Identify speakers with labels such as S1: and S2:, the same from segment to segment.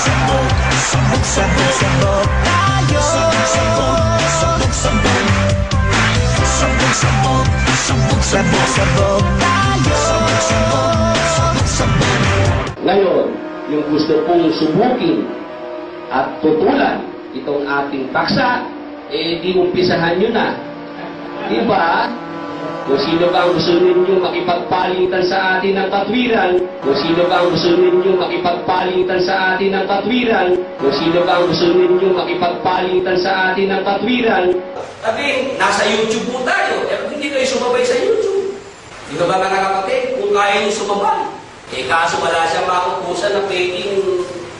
S1: Sabog, sabog, sabog, sabog tayo Sabog, sabog, sabog Sabog, sabog, sabog, sabog, sabog tayo Sabog, sabog, sabog, sabog
S2: Ngayon, yung gusto kong subukin at tutulan itong ating paksa, eh di umpisahan nyo na. Diba? Kung sino ba ang gusto ninyo makipagpalitan sa atin ng katwiran, kung sino ba ang gusto ninyo makipagpalitan sa atin ng katwiran, kung sino ba ang gusto ninyo makipagpalitan sa atin ng katwiran,
S3: Sabi, nasa YouTube po tayo. Eh, hindi kayo sumabay sa YouTube. Di ba ba mga kapatid? Kung kaya niyo sumabay. Eh, kaso wala siyang makukusa na pwedeng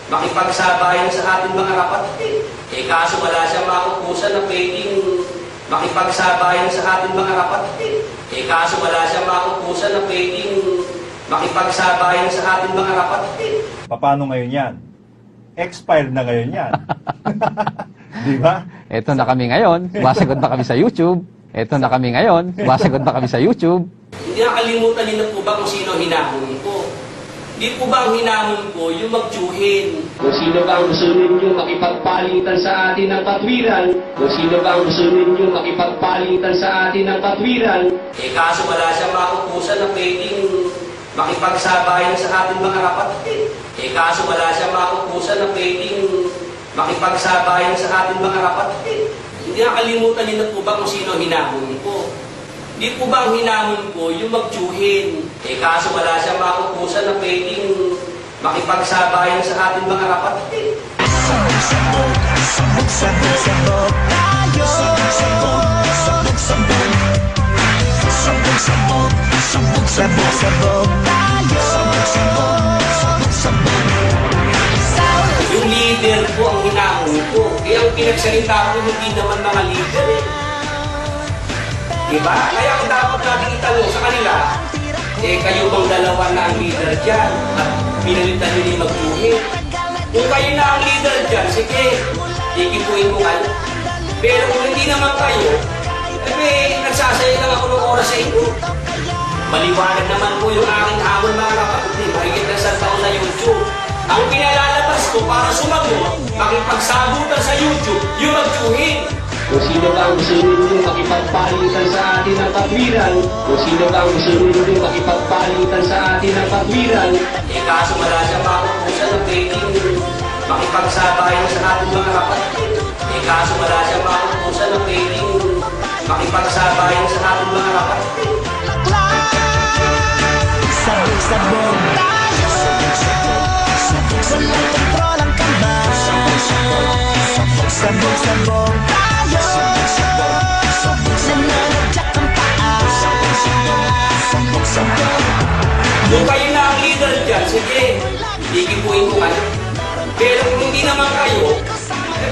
S3: makipagsabayan sa ating mga kapatid. Eh, kaso wala siyang makukusa na pwedeng makipagsabayan sa ating mga kapatid. Eh, kaso wala siyang makukusa na pwedeng makipagsabayan sa ating mga kapatid.
S4: Paano ngayon yan? Expired na ngayon yan. Di ba?
S5: Eto na kami ngayon, sumasagot na kami sa YouTube. Eto na kami ngayon, sumasagot na kami sa YouTube.
S3: Hindi nakalimutan niyo na po ba kung sino hinamon ko? Hindi po ba ang hinamon ko yung magtsuhin?
S2: kung sino ba ang gusto ninyo makipagpalitan sa atin ng katwiran, kung sino ba ang gusto ninyo makipagpalitan sa atin ng katwiran,
S3: Eh kaso wala siyang makukusa na pwedeng makipagsabayan sa ating mga kapatid. Eh kaso wala siyang makukusa na pwedeng makipagsabayan sa ating mga kapatid. Hindi nakalimutan niyo na po ba kung sino hinamon ko? Hindi po ba ang hinamon ko yung magtsuhin? Eh kaso wala siyang makukusa na pwedeng makipagsabayan sa ating mga kapatid.
S1: Sabog-sabog Sabog-sabog tayo Sabog-sabog Sabog-sabog Sabog-sabog tayo Sabog-sabog
S3: Yung leader po ang hinamon ko. Eh ang pinagsalita ko hindi naman mga leader eh. Diba? Kaya kung dapat natin itanong sa kanila, eh kayo bang dalawa na ang leader dyan at pinalitan nyo ni magtuhin? Kung kayo na ang leader dyan, sige, ikipuin ko kayo. Pero kung hindi naman kayo, eh may nagsasaya lang ako ng oras sa inyo. Maliwanag naman po yung aking hamon mga kapatid. Mahigit na sa taon na YouTube. Ang pinalalabas ko para sumagot, makipagsabutan sa YouTube, yung magtuhin.
S2: Kung sino ang gusto ninyo makipagpalitan sa atin ng katwiran, kung sino ang gusto ninyo makipagpalitan sa atin ng katwiran,
S3: Eh kaso wala siya makukusa na pwedeng makipagsabayan sa ating mga kapatid. Eh kaso wala siya makukusa na pwedeng makipagsabayan sa ating mga kapatid. Kung kayo na ang leader dyan, sige, ikipuin ko kayo. Pero kung hindi naman kayo,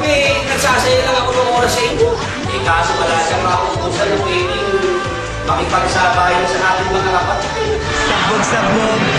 S3: eh nagsasaya lang ako ng oras sa inyo. Eh kaso wala siya makukusa na pwedeng makipagsabayan sa ating mga kapatid.
S1: Sabog-sabog